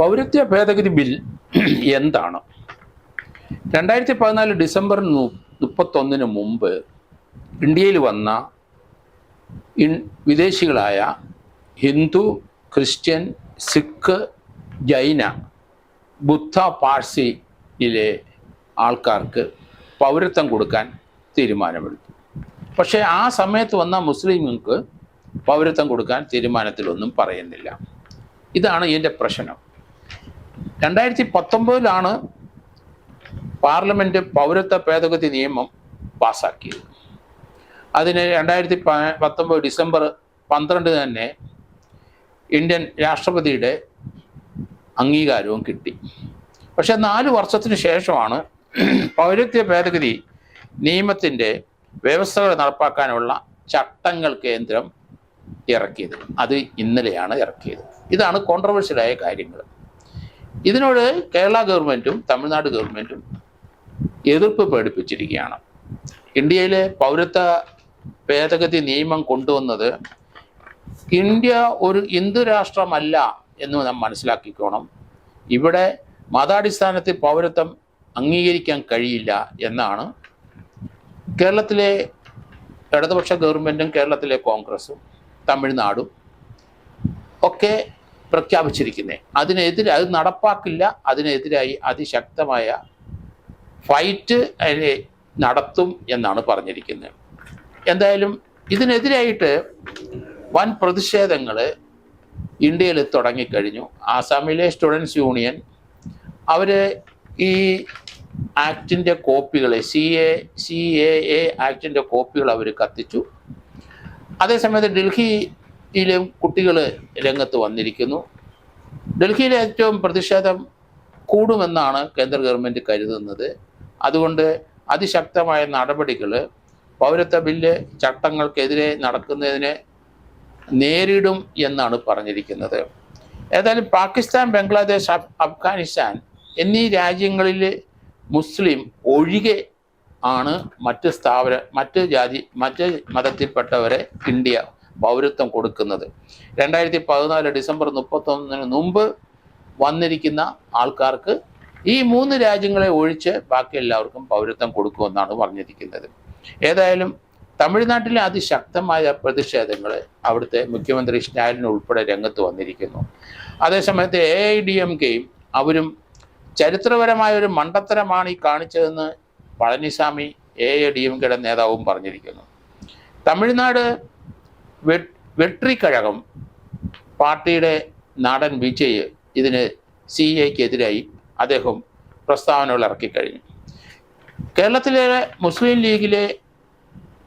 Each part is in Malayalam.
പൗരത്വ ഭേദഗതി ബിൽ എന്താണ്? രണ്ടായിരത്തി പതിനാല് ഡിസംബർ മുപ്പത്തൊന്നിന് മുമ്പ് ഇന്ത്യയിൽ വന്ന വിദേശികളായ ഹിന്ദു ക്രിസ്ത്യൻ സിഖ് ജൈന ബുദ്ധ പാഴ്സിയിലെ ആൾക്കാർക്ക് പൗരത്വം കൊടുക്കാൻ തീരുമാനമെടുത്തു. പക്ഷേ ആ സമയത്ത് വന്ന മുസ്ലിങ്ങൾക്ക് പൗരത്വം കൊടുക്കാൻ തീരുമാനത്തിലൊന്നും പറയുന്നില്ല. ഇതാണ് ഇതിന്റെ പ്രശ്നം. രണ്ടായിരത്തി പത്തൊമ്പതിലാണ് പാർലമെന്റ് പൗരത്വ ഭേദഗതി നിയമം പാസാക്കിയത്. അതിന് രണ്ടായിരത്തി പത്തൊമ്പത് ഡിസംബർ പന്ത്രണ്ട് തന്നെ ഇന്ത്യൻ രാഷ്ട്രപതിയുടെ അംഗീകാരവും കിട്ടി. പക്ഷെ നാല് വർഷത്തിന് ശേഷമാണ് പൗരത്വ ഭേദഗതി നിയമത്തിന്റെ വ്യവസ്ഥകൾ നടപ്പാക്കാനുള്ള ചട്ടങ്ങൾ കേന്ദ്രം ഇറക്കിയത്. അത് ഇന്നലെയാണ് ഇറക്കിയത്. ഇതാണ് കോൺട്രവേഴ്ഷ്യലായ കാര്യങ്ങൾ. ഇതിനോട് കേരള ഗവൺമെന്റും തമിഴ്നാട് ഗവൺമെന്റും എതിർപ്പ് പ്രകടിപ്പിച്ചിരിക്കുകയാണ്. ഇന്ത്യയിലെ പൗരത്വ ഭേദഗതി നിയമം കൊണ്ടുവന്നത് ഇന്ത്യ ഒരു ഹിന്ദു രാഷ്ട്രമല്ല എന്ന് നാം മനസ്സിലാക്കിക്കോണം. ഇവിടെ മതാടിസ്ഥാനത്തിൽ പൗരത്വം അംഗീകരിക്കാൻ കഴിയില്ല എന്നാണ് കേരളത്തിലെ ഇടതുപക്ഷ ഗവൺമെന്റും കേരളത്തിലെ കോൺഗ്രസും തമിഴ്നാടും ഒക്കെ പ്രഖ്യാപിച്ചിരിക്കുന്നത് അതിനെതിരെ അത് നടപ്പാക്കില്ല. അതിനെതിരായി അതിശക്തമായ ഫൈറ്റ് നടത്തും എന്നാണ് പറഞ്ഞിരിക്കുന്നത് എന്തായാലും ഇതിനെതിരായിട്ട് വൻ പ്രതിഷേധങ്ങൾ ഇന്ത്യയിൽ തുടങ്ങിക്കഴിഞ്ഞു. ആസാമിലെ സ്റ്റുഡൻസ് യൂണിയൻ അവർ ഈ ആക്ടിന്റെ കോപ്പികൾ C A C A A ആക്ടിന്റെ കോപ്പികൾ അവർ കത്തിച്ചു. അതേസമയത്ത് ഡൽഹിയിലെ കുട്ടികൾ രംഗത്ത് വന്നിരിക്കുന്നു. ഡൽഹിയിലെ ഏറ്റവും പ്രതിഷേധം കൂടുമെന്നാണ് കേന്ദ്ര ഗവൺമെന്റ് കരുതുന്നത്. അതുകൊണ്ട് അതിശക്തമായ നടപടികൾ പൗരത്വ ബില്ല് ചട്ടങ്ങൾക്കെതിരെ നടക്കുന്നതിനെ നേരിടും എന്നാണ് പറഞ്ഞിരിക്കുന്നത്. ഏതായാലും പാകിസ്ഥാൻ ബംഗ്ലാദേശ് അഫ്ഗാനിസ്ഥാൻ എന്നീ രാജ്യങ്ങളിൽ മുസ്ലിം ഒഴികെ ആണ് മറ്റ് സ്ഥാപന മറ്റ് ജാതി മറ്റ് മതത്തിൽപ്പെട്ടവരെ ഇന്ത്യ പൗരത്വം കൊടുക്കുന്നത്. രണ്ടായിരത്തി പതിനാല് ഡിസംബർ മുപ്പത്തൊന്നിന് മുമ്പ് വന്നിരിക്കുന്ന ആൾക്കാർക്ക് ഈ മൂന്ന് രാജ്യങ്ങളെ ഒഴിച്ച് ബാക്കി എല്ലാവർക്കും പൗരത്വം കൊടുക്കുമെന്നാണ് പറഞ്ഞിരിക്കുന്നത്. ഏതായാലും തമിഴ്നാട്ടിലെ അതിശക്തമായ പ്രതിഷേധങ്ങൾ അവിടുത്തെ മുഖ്യമന്ത്രി സ്റ്റാലിൻ ഉൾപ്പെടെ രംഗത്ത് വന്നിരിക്കുന്നു. അതേസമയത്ത് എ ഐ ഡി എം കെയും അവരും ചരിത്രപരമായ ഒരു മണ്ടത്തരമാണ് ഈ കാണിച്ചതെന്ന് Palaniswami A I D M കെയുടെ നേതാവും പറഞ്ഞിരിക്കുന്നു. തമിഴ്നാട് വെട്രിക്കഴകം പാർട്ടിയുടെ നാടൻ വിജയ് ഇതിന് സി എക്കെതിരായി അദ്ദേഹം പ്രസ്താവനകൾ ഇറക്കിക്കഴിഞ്ഞു. കേരളത്തിലെ മുസ്ലിം ലീഗിലെ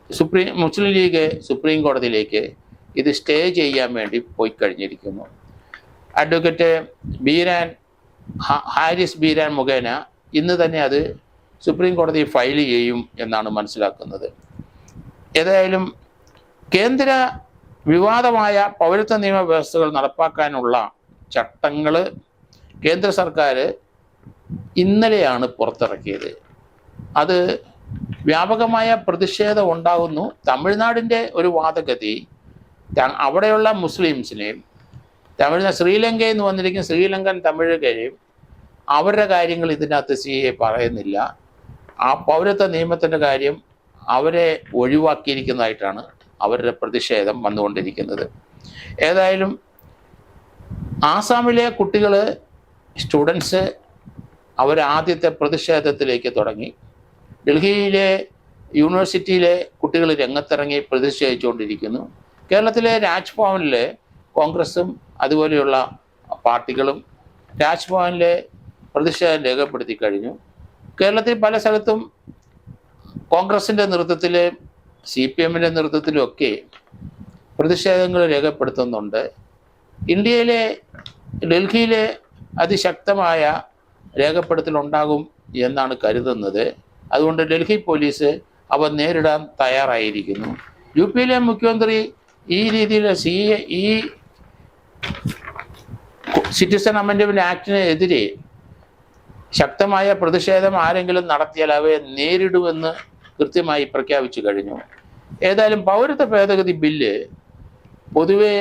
സുപ്രീം മുസ്ലിം ലീഗ് സുപ്രീം കോടതിയിലേക്ക് ഇത് സ്റ്റേ ചെയ്യാൻ വേണ്ടി പോയി കഴിഞ്ഞിരിക്കുന്നു അഡ്വക്കേറ്റ് ബീരാൻ ഹാരിസ് ബീരാൻ മുഖേന ഇന്ന് തന്നെ അത് സുപ്രീം കോടതി ഫയൽ ചെയ്യും എന്നാണ് മനസ്സിലാക്കുന്നത്. ഏതായാലും കേന്ദ്ര വിവാദമായ പൗരത്വ നിയമ വ്യവസ്ഥകൾ നടപ്പാക്കാനുള്ള ചട്ടങ്ങൾ കേന്ദ്ര സർക്കാർ ഇന്നലെയാണ് പുറത്തിറക്കിയത്. അത് വ്യാപകമായ പ്രതിഷേധം ഉണ്ടാകുന്നു. തമിഴ്നാടിന്റെ ഒരു വാദഗതി അവിടെയുള്ള മുസ്ലിംസിനെയും തമിഴ് ശ്രീലങ്കയിൽ നിന്ന് വന്നിരിക്കുന്ന ശ്രീലങ്കൻ തമിഴരെയും അവരുടെ കാര്യങ്ങൾ ഇതിനകത്ത് സി എ പറയുന്നില്ല. ആ പൗരത്വ നിയമത്തിന്റെ കാര്യം അവരെ ഒഴിവാക്കിയിരിക്കുന്നതായിട്ടാണ് അവരുടെ പ്രതിഷേധം വന്നുകൊണ്ടിരിക്കുന്നത്. ഏതായാലും ആസാമിലെ കുട്ടികൾ സ്റ്റുഡൻസ് അവർ ആദ്യത്തെ പ്രതിഷേധത്തിലേക്ക് തുടങ്ങി. ഡൽഹിയിലെ യൂണിവേഴ്സിറ്റിയിലെ കുട്ടികൾ രംഗത്തിറങ്ങി പ്രതിഷേധിച്ചുകൊണ്ടിരിക്കുന്നു. കേരളത്തിലെ രാജ്ഭവനിലെ കോൺഗ്രസും അതുപോലെയുള്ള പാർട്ടികളും രാജ്ഭവനിലെ പ്രതിഷേധം രേഖപ്പെടുത്തി കഴിഞ്ഞു. കേരളത്തിൽ പല സ്ഥലത്തും കോൺഗ്രസിന്റെ നേതൃത്വത്തിൽ സി പി എമ്മിന്റെ നേതൃത്വത്തിലുമൊക്കെ പ്രതിഷേധങ്ങൾ രേഖപ്പെടുത്തുന്നുണ്ട്. ഇന്ത്യയിലെ ഡൽഹിയിലെ അതിശക്തമായ രേഖപ്പെടുത്തലുണ്ടാകും എന്നാണ് കരുതുന്നത്. അതുകൊണ്ട് ഡൽഹി പോലീസ് അവ നേരിടാൻ തയ്യാറായിരിക്കുന്നു. യു പിയിലെ മുഖ്യമന്ത്രി ഈ രീതിയിൽ സി ഈ സിറ്റിസൺ അമെൻഡ്മെന്റ് ആക്ടിനെതിരെ ശക്തമായ പ്രതിഷേധം ആരെങ്കിലും നടത്തിയാൽ അവയെ നേരിടുമെന്ന് കൃത്യമായി പ്രഖ്യാപിച്ചു കഴിഞ്ഞു. ഏതായാലും പൗരത്വ ഭേദഗതി ബില്ല് പൊതുവെ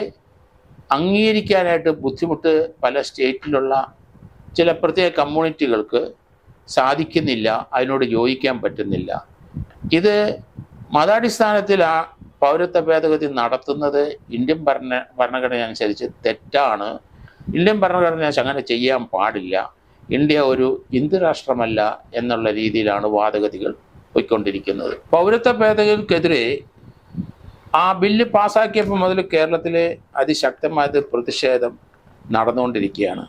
അംഗീകരിക്കാനായിട്ട് ബുദ്ധിമുട്ട് പല സ്റ്റേറ്റിലുള്ള ചില പ്രത്യേക കമ്മ്യൂണിറ്റികൾക്ക് സാധിക്കുന്നില്ല അതിനോട് യോജിക്കാൻ പറ്റുന്നില്ല. ഇത് മതാടിസ്ഥാനത്തിൽ ആ പൗരത്വ ഭേദഗതി നടത്തുന്നത്. ഇന്ത്യൻ ഭരണ ഭരണഘടന അനുസരിച്ച് തെറ്റാണ്. ഇന്ത്യൻ ഭരണഘടന അങ്ങനെ ചെയ്യാൻ പാടില്ല. ഇന്ത്യ ഒരു ഹിന്ദു രാഷ്ട്രമല്ല എന്നുള്ള രീതിയിലാണ് വാദഗതികൾ പോയിക്കൊണ്ടിരിക്കുന്നത്. പൗരത്വ ഭേദഗതിക്കെതിരെ ആ ബില്ല് പാസാക്കിയപ്പോൾ മുതൽ കേരളത്തിലെ അതിശക്തമായത് പ്രതിഷേധം നടന്നുകൊണ്ടിരിക്കുകയാണ്.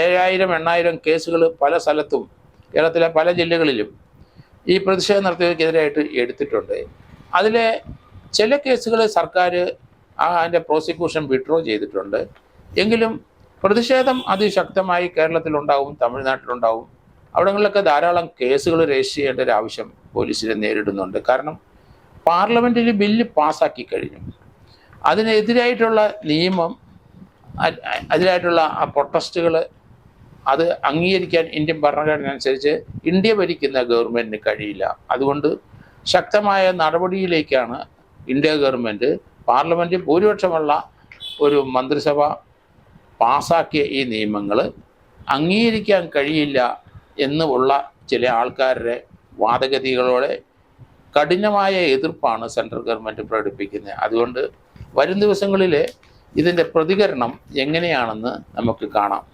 ഏഴായിരം എണ്ണായിരം കേസുകൾ പല സ്ഥലത്തും കേരളത്തിലെ പല ജില്ലകളിലും ഈ പ്രതിഷേധം നടത്തിയവർക്കെതിരായിട്ട് എടുത്തിട്ടുണ്ട്. അതിലെ ചില കേസുകൾ സർക്കാർ അതിന്റെ പ്രോസിക്യൂഷൻ വിഡ്രോ ചെയ്തിട്ടുണ്ട്. എങ്കിലും പ്രതിഷേധം അതിശക്തമായി കേരളത്തിലുണ്ടാവും തമിഴ്നാട്ടിലുണ്ടാവും അവിടങ്ങളിലൊക്കെ ധാരാളം കേസുകൾ രജിസ്റ്റർ ചെയ്യേണ്ട ഒരു ആവശ്യം പോലീസിനെ നേരിടുന്നുണ്ട്. കാരണം പാർലമെന്റിൽ ബില്ല് പാസ്സാക്കി കഴിഞ്ഞു. അതിനെതിരായിട്ടുള്ള നിയമം അതിനായിട്ടുള്ള ആ പ്രൊട്ടസ്റ്റുകൾ അത് അംഗീകരിക്കാൻ ഇന്ത്യൻ ഭരണഘടന അനുസരിച്ച് ഇന്ത്യ ഭരിക്കുന്ന ഗവൺമെന്റിന് കഴിയില്ല. അതുകൊണ്ട് ശക്തമായ നടപടിയിലേക്കാണ് ഇന്ത്യ ഗവൺമെന്റ് പാർലമെന്റ് ഭൂരിപക്ഷമുള്ള ഒരു മന്ത്രിസഭ പാസാക്കിയ ഈ നിയമങ്ങൾ അംഗീകരിക്കാൻ കഴിയില്ല എന്നുള്ള ചില ആൾക്കാരുടെ വാദഗതികളോടെ കഠിനമായ എതിർപ്പാണ് സെൻട്രൽ ഗവൺമെന്റ് പ്രകടിപ്പിക്കുന്നത്. അതുകൊണ്ട് വരും ദിവസങ്ങളിൽ ഇതിന്റെ പ്രതികരണം എങ്ങനെയാണെന്ന് നമുക്ക് കാണാം.